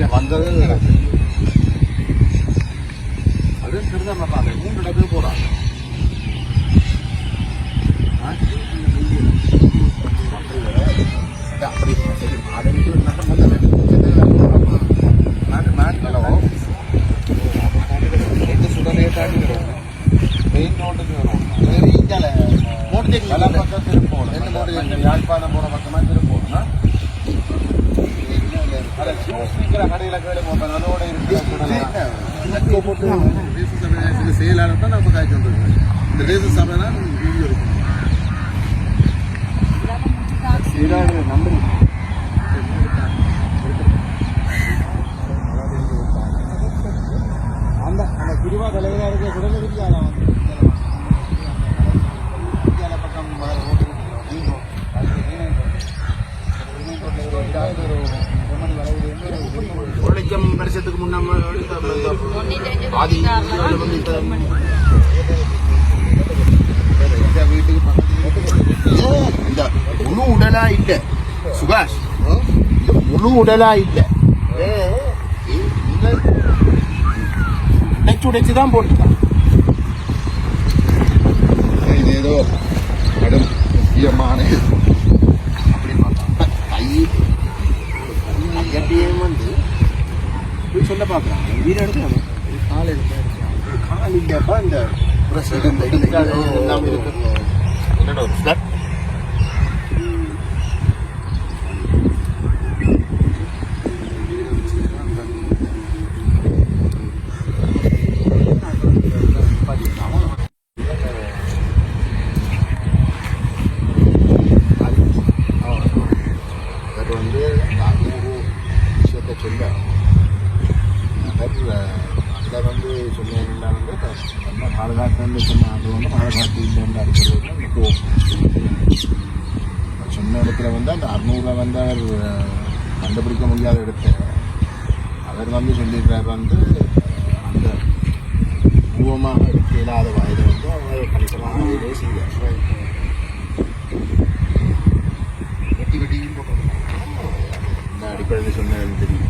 இங்க வந்தது அது திருதம் பார்த்தாங்க மூன்று இடத்துக்கு? அது அப்படி சரி சைக்கிள் யாழ்ப்பாணம் போகிற பக்கமாக திருப்போம் செயலாளர் தான் நம்ம காய்ச்சி வந்துருக்கோம் இந்த தேச சபை வீடியோ இருக்கும் நம்பர் அந்த அந்த பிரிவா தலைவராக இருக்க குடல விரியால பக்கம் ஒரு லட்சம் வருஷத்துக்கு முன்னாடி ஆதி வந்து இந்த வீட்டுக்கு இந்த முழு உடலா இல்ல. சுபாஷ் இந்த முழு உடலா இல்ல. உடைச்சு உடைச்சு தான் இது ஏதோ கடும் முக்கியமான கையட்டியும் வந்து போய் சொல்ல பார்க்குறான் வீடு எடுக்கிறாங்க காலை கால் இல்லப்பா இந்த பிரசிடண்ட் எல்லாம் இருக்கு. என்னடா ஒரு flat? அவர் அதில் வந்து சொன்னீங்கன்னா வந்து நம்ம பாதுகாப்பு சொன்ன அது வந்து பாதுகாப்பு இல்லைன்னு வந்து போகும் சொன்ன இடத்துல வந்து அந்த அறுநூறுவா வந்து அவர் கண்டுபிடிக்க முடியாத இடத்த அவர் வந்து சொல்லியிருக்கார் வந்து அந்த பூவமாக இல்லாத வயதை வந்து அவர் கணிசமாக வேலையை செய்வார் வெட்டி வெட்டியும் போட்டு அடிப்படையில் சொன்னது தெரியும்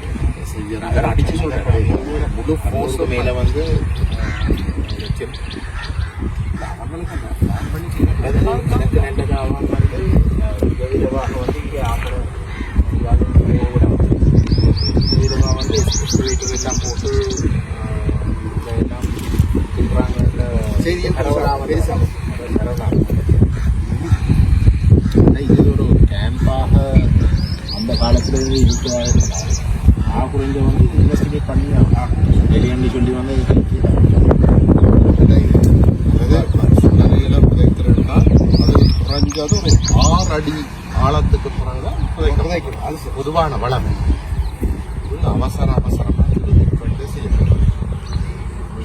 அவர் அடிச்சு சொல்றாரு. முழு ஃபோர்ஸு மேலே வந்து எனக்கு நல்லதாக வந்து விதவிதமாக வந்து இங்கே ஆக்கிற விதமாக வந்து வீட்டுக்கு எல்லாம் போட்டு எல்லாம் தின்றாங்க. செய்தியை பேசுறாங்க. கரவலா ஆனா இது ஒரு கேம்பாக அந்த காலத்துல இருந்து இருக்கிறார் நான் குறைஞ்ச வந்து இன்வெஸ்டிகேட் பண்ணி வெளியாண்டி சொல்லி வந்து சுடலையில புதைக்கிறதுனா அது குறைஞ்சது ஒரு ஆறு அடி ஆழத்துக்கு பிறகுதான் புதைக்கணும் அது பொதுவான வளம் இது அவசர அவசரமாக இது செய்யப்படும்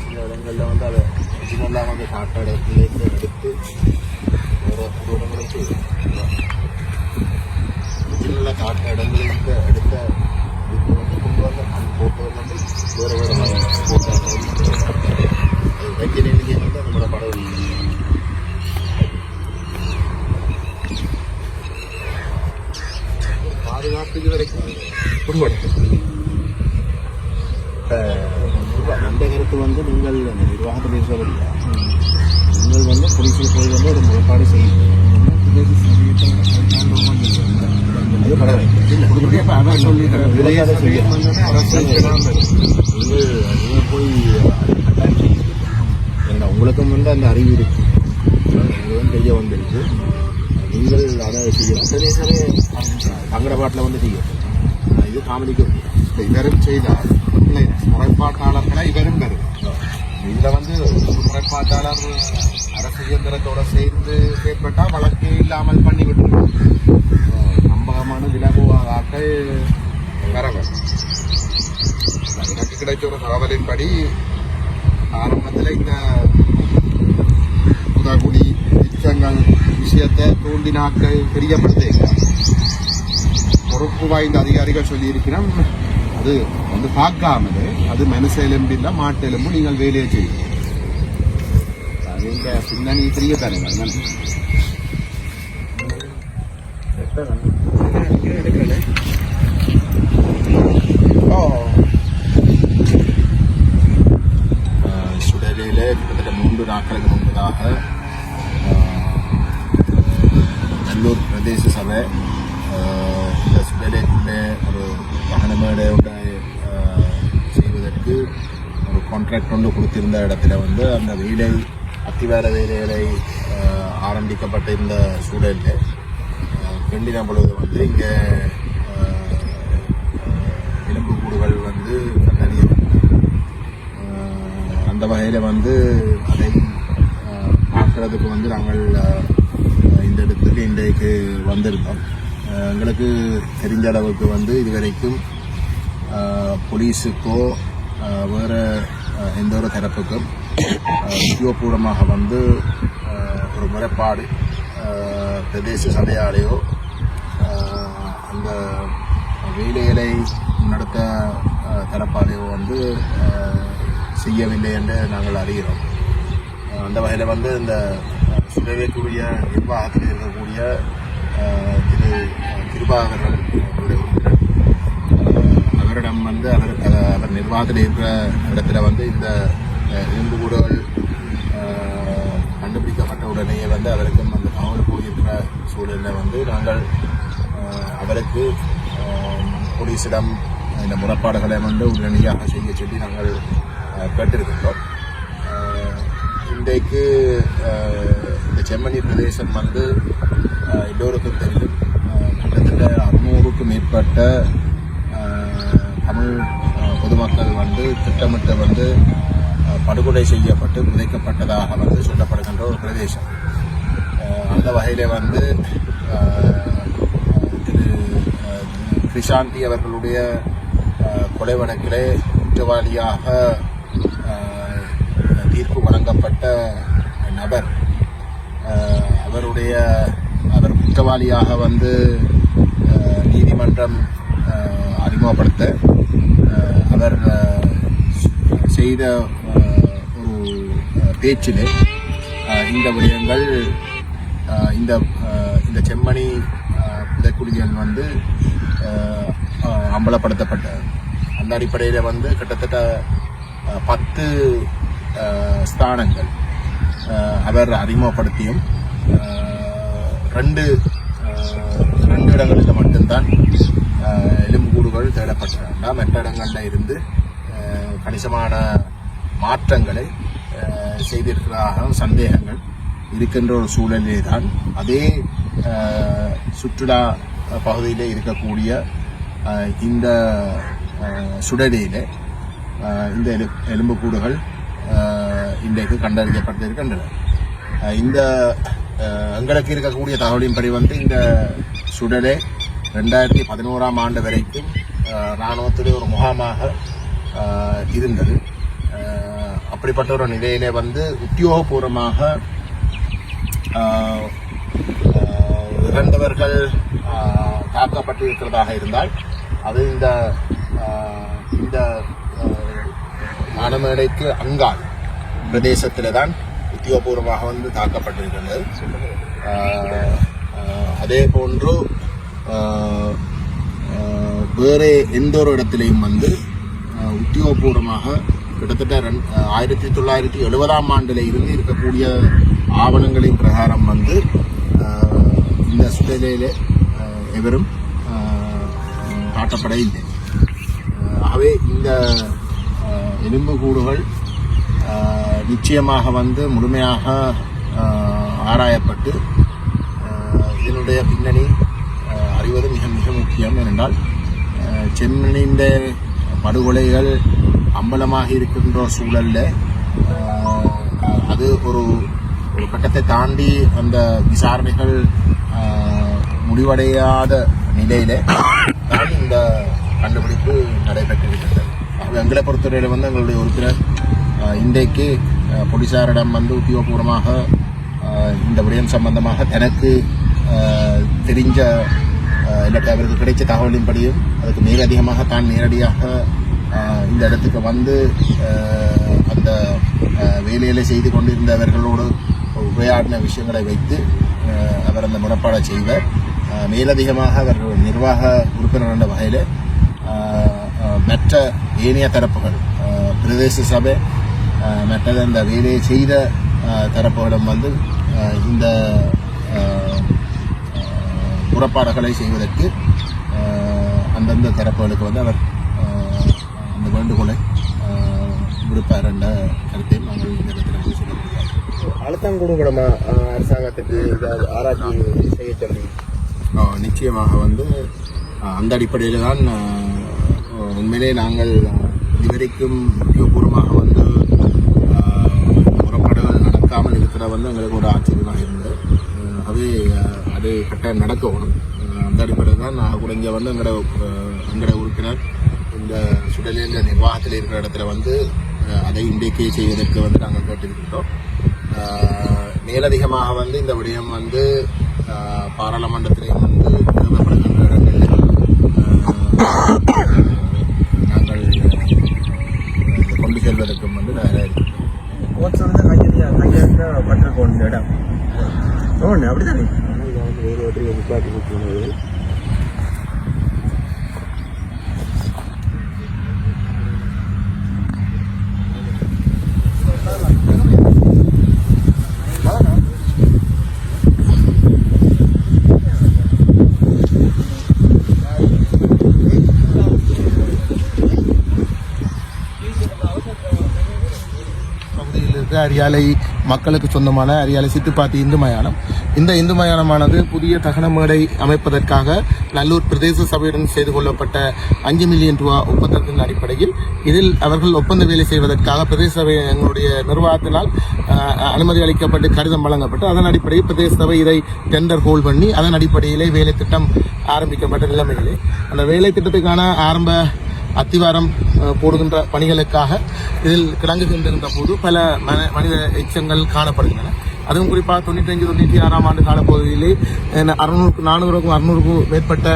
சில இடங்களில் வந்து அதை ஒரிஜினலாக வந்து காட்ட இடத்துலேருந்து எடுத்து வேறு இடங்களுக்கு ஒரிஜினலாக காட்ட இடங்களுக்கு எடுத்த இது வந்து கொண்டு வந்த பாதுகாப்புக்கு வரைக்கும் அந்த கருத்து வந்து நீங்கள் அந்த நிர்வாகத்தில் நீங்கள் வந்து போலீஸில் போய் வந்து ஒரு முறைப்பாடு செய்யணும் அது பரவாயில்லை அதான் போய் உங்களுக்கும் வந்து அந்த அறிவு இருக்கு உங்களும் தெரிய வந்துருக்கு நீங்கள் அதை செய்யலாம் சரி சரி தங்கட பாட்டில் வந்து செய்யணும் இது காமெடிக்கு இவரும் செய்தார் முறைப்பாட்டாளர்களை இவரும் வரும் இதில் வந்து முறைப்பாட்டாளர் அரசு இயந்திரத்தோட சேர்ந்து செயற்பட்டால் வழக்கு இல்லாமல் பண்ணிவிட்டு படி ஆரம்பத்தில் இந்த புதாக்குடி திருச்சங்கள் விஷயத்தை தோண்டினாக்க தெரியப்படுத்தேங்க பொறுப்பு வாய்ந்த அதிகாரிகள் சொல்லியிருக்கிறோம். அது வந்து பார்க்காமலே அது மனுஷ இல்லை மாட்டு எலும்பு நீங்கள் வேலையை செய்யும் அது இந்த பின்னணி தெரிய தானுங்க நன்றி நல்லூர் பிரதேச சபை പ്രദേശ സഭ ஒரு ഒരു മഹനമയുടെയുണ്ടായ செய்வதற்கு ஒரு கான்ட்ராக்ட் ஒன்று கொடுத்திருந்த இடத்துல வந்து அந்த வேலை அத்திவார வேலைகளை ஆரம்பிக்கப்பட்டிருந்த சூழலில் வெள்ளின பொழுது வந்து இங்கே எலும்புக்கூடுகள் வந்து கண்டறிய அந்த வகையில் வந்து அதை பார்க்கறதுக்கு வந்து நாங்கள் இந்த இடத்துக்கு இன்றைக்கு வந்திருந்தோம். எங்களுக்கு தெரிஞ்ச அளவுக்கு வந்து இதுவரைக்கும் போலீஸுக்கோ வேறு எந்த ஒரு தரப்புக்கும் உத்தியோகபூர்வமாக வந்து ஒரு முறைப்பாடு பிரதேச சபையாலேயோ அந்த வேலைகளை நடத்த தரப்பாலேயோ வந்து செய்யவில்லை என்று நாங்கள் அறிகிறோம். அந்த வகையில் வந்து இந்த சுடவேக்குரிய நிர்வாகத்தில் இருக்கக்கூடிய திரு கிருபாகரன் அவரிடம் வந்து அவர் அவர் நிர்வாகத்தில் இருக்கிற இடத்துல வந்து இந்த அஹ், கண்டுபிடிக்கப்பட்ட உடனேயே வந்து அவருக்கும் அந்த தகவல் போயிருக்கிற சூழலில் வந்து நாங்கள் அவருக்கு போலீஸிடம் இந்த முறைப்பாடுகளை வந்து உடனடியாக செய்ய சொல்லி நாங்கள் கேட்டிருக்கின்றோம். இன்றைக்கு இந்த செம்மணி பிரதேசம் வந்து எல்லோருக்கும் தெரியும். கிட்டத்தட்ட அறுநூறுக்கும் மேற்பட்ட தமிழ் பொதுமக்கள் வந்து திட்டமிட்டு வந்து படுகொலை செய்யப்பட்டு புதைக்கப்பட்டதாக வந்து சொல்லப்படுகின்ற ஒரு பிரதேசம். அந்த வகையில் வந்து திரு கிருஷாந்தி அவர்களுடைய கொலை வழக்கிலே குற்றவாளியாக அழைப்பு வழங்கப்பட்ட நபர் அவருடைய அவர் குற்றவாளியாக வந்து நீதிமன்றம் அறிமுகப்படுத்த அவர் செய்த ஒரு பேச்சிலே இந்த விடயங்கள் இந்த இந்த செம்மணி புதைக்குடிகள் புதைக்குழிகள் வந்து அம்பலப்படுத்தப்பட்ட அந்த அடிப்படையில் வந்து கிட்டத்தட்ட பத்து ஸ்தானங்கள் அவர் அறிமுகப்படுத்தியும் ரெண்டு ரெண்டு இடங்களில் மட்டும்தான் எலும்புக்கூடுகள் தேடப்பட்டன. மற்ற இடங்களில் இருந்து கணிசமான மாற்றங்களை செய்திருக்கிறதாக சந்தேகங்கள் இருக்கின்ற ஒரு சூழலிலே தான் அதே சுற்றுலா பகுதியில் இருக்கக்கூடிய இந்த ஆஹ், இந்த எலும்புக்கூடுகள் இன்றைக்கு கண்டறியப்பட்டிருக்கின்றன இந்த எங்களுக்கு இருக்கக்கூடிய தகவலின்படி வந்து இந்த சுடலே ரெண்டாயிரத்தி பதினோராம் ஆண்டு வரைக்கும் ஆஹ், இராணுவத்திலே ஒரு முகாமாக இருந்தது. அப்படிப்பட்ட ஒரு நிலையிலே வந்து உத்தியோகபூர்வமாக இறந்தவர்கள் ஆஹ், தாக்கப்பட்டு இருக்கிறதாக இருந்தால் அது இந்த இந்த மனமேடைக்கு அங்காள் பிரதேசத்தில் தான் உத்தியோகபூர்வமாக வந்து தாக்கப்பட்டிருக்கின்றது அதே போன்று வேறு எந்த ஒரு இடத்திலையும் வந்து உத்தியோகபூர்வமாக கிட்டத்தட்ட ரெண்- ஆயிரத்தி தொள்ளாயிரத்தி எழுபதாம் ஆண்டில் இருந்து இருக்கக்கூடிய ஆவணங்களின் பிரகாரம் வந்து இந்த சுடலையில் எவரும் காட்டப்பட இல்லை ஆகவே இந்த ஆஹ், எலும்புக்கூடுகள் ஆஹ், நிச்சயமாக வந்து முழுமையாக ஆராயப்பட்டு இதனுடைய பின்னணி அறிவது மிக மிக முக்கியம் ஏனென்றால் ஆஹ், படுகொலைகள் அம்பலமாக இருக்கின்ற சூழல்ல அது ஒரு ஒரு கட்டத்தை தாண்டி அந்த விசாரணைகள் முடிவடையாத நிலையில தான் இந்த கண்டுபிடிப்பு நடைபெற்றிருக்கிறது ஆகவே எங்களை பொறுத்தவரையில் வந்து எங்களுடைய உறுப்பினர் இன்றைக்கு போலீஸாரிடம் வந்து உத்தியோகபூர்வமாக இந்த விடயம் சம்பந்தமாக தனக்கு தெரிஞ்ச இல்லாட்டி அவருக்கு கிடைச்ச தகவலின்படியும் அதுக்கு மிக அதிகமாக தான் நேரடியாக இந்த இடத்துக்கு வந்து அந்த ஆஹ், செய்து கொண்டிருந்தவர்களோடு உரையாடின விஷயங்களை வைத்து அவர் அந்த முறைப்பாடை செய்வர். மேலதிகமாக அவர் நிர்வாக உறுப்பினர் என்ற வகையில் மற்ற ஏனைய தரப்புகள் பிரதேச சபை மற்றது அந்த வேலையை செய்த ஆஹ், தரப்புகளும் வந்து இந்த புறப்பாடுகளை செய்வதற்கு அந்தந்த தரப்புகளுக்கு வந்து அவர் அந்த வேண்டுகோளை விடுப்பார் என்ற கருத்தையும் நாங்கள் இந்த இடத்துல வந்து சொல்ல முடியாது. அழுத்தம் கொடுக்கணுமா அரசாங்கத்துக்கு இதாவது ஆராய்ச்சி செய்ய சொல்லி நிச்சயமாக வந்து அந்த அடிப்படையில் தான் உண்மையிலே நாங்கள் இதுவரைக்கும் முக்கியபூர்வமாக வந்து நடக்காமல் இருக்கிற வந்து எங்களுக்கு ஒரு ஆச்சரியமாக இருந்தது. அது அது கட்டாயம் நடக்கணும். அந்த அடிப்படையில் தான் நான் கூட இங்கே வந்து எங்களோட எங்களோட உறுப்பினர் இந்த சுடலில் நிர்வாகத்தில் இருக்கிற இடத்துல வந்து அதை இன்றைக்கே செய்வதற்கு வந்து நாங்கள் கேட்டிருக்கிறோம். மேலதிகமாக வந்து இந்த விடயம் வந்து பாராளுமன்றத்திலையும் வந்து தேவைப்படுகின்ற இடங்களில் நாங்கள் கொண்டு செல்வதற்கும் வந்து நிறைய இருக்கிறோம் பட்டிருக்கோம் இந்த இடம். அப்படிதானே வேறு ஒன்றை நிப்பாட்டி கொடுத்துருந்தது பகுதியில் இருக்கிற அரியாலை மக்களுக்கு சொந்தமான அரியாலை சித்துப்பாத்தி இந்து மயானம். இந்த இந்து மயானமானது புதிய தகன மேடை அமைப்பதற்காக நல்லூர் பிரதேச சபையுடன் செய்து கொள்ளப்பட்ட அஞ்சு மில்லியன் ரூபா ஒப்பந்தத்தின் அடிப்படையில் இதில் அவர்கள் ஒப்பந்த வேலை செய்வதற்காக பிரதேச சபை எங்களுடைய நிர்வாகத்தினால் அனுமதி அளிக்கப்பட்டு கடிதம் வழங்கப்பட்டு அதன் அடிப்படையில் பிரதேச சபை இதை டெண்டர் ஹோல் பண்ணி அதன் அடிப்படையிலே வேலை திட்டம் ஆரம்பிக்கப்பட்ட நிலைமையிலே. அந்த வேலை திட்டத்துக்கான ஆரம்ப அத்திவாரம் போடுகின்ற பணிகளுக்காக இதில் கிடங்குகின்ற போது பல மன- மனித எச்சங்கள் காணப்படுகின்றன. அதுவும் குறிப்பாக தொண்ணூற்றி தொண்ணூற்றி ஆறாம் ஆண்டு காலப்பகுதியிலே அஹ், அறுநூறுக்கு நானூறுக்கும் அறுநூறுக்கும் மேற்பட்ட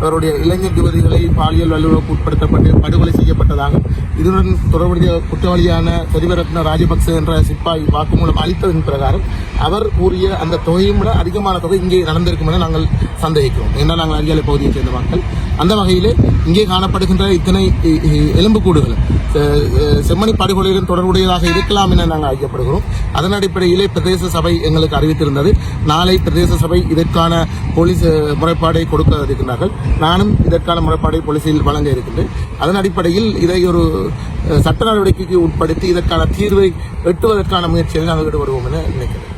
அவருடைய இளைஞர் யுவதிகளை பாலியல் வல்லுறவுக்கு உட்படுத்தப்பட்டு படுகொலை செய்யப்பட்டதாக இதுடன் தொடர்புடைய குற்றவாளியான சரிவரத்ன ராஜபக்ச என்ற சிப்பாய் வாக்குமூலம் அளித்ததன் பிரகாரம் அவர் கூறிய அந்த தொகையும் விட அதிகமான தொகை இங்கே நடந்திருக்கும் என நாங்கள் சந்தேகிக்கிறோம். ஏன்னா நாங்கள் அரியாலை பகுதியைச் சேர்ந்த மக்கள். அந்த வகையில் இங்கே காணப்படுகின்ற இத்தனை எலும்புக்கூடுகள் செம்மணி படுகொலையுடன் தொடர்புடையதாக இருக்கலாம் என நாங்கள் ஐயப்படுகிறோம். அதன் அடிப்படையிலே பிரதேச சபை எங்களுக்கு அறிவித்திருந்தது. நாளை பிரதேச சபை இதற்கான போலீஸ் முறைப்பாடை கொடுக்க இருக்கின்றார்கள். நானும் இதற்கான முறைப்பாடை போலீஸில் வழங்க இருக்கின்றேன். அதன் அடிப்படையில் இதை ஒரு சட்ட நடவடிக்கைக்கு உட்படுத்தி இதற்கான தீர்வை எட்டுவதற்கான முயற்சியில் நாங்கள் ஈடுபடுவோம் என நினைக்கிறேன்.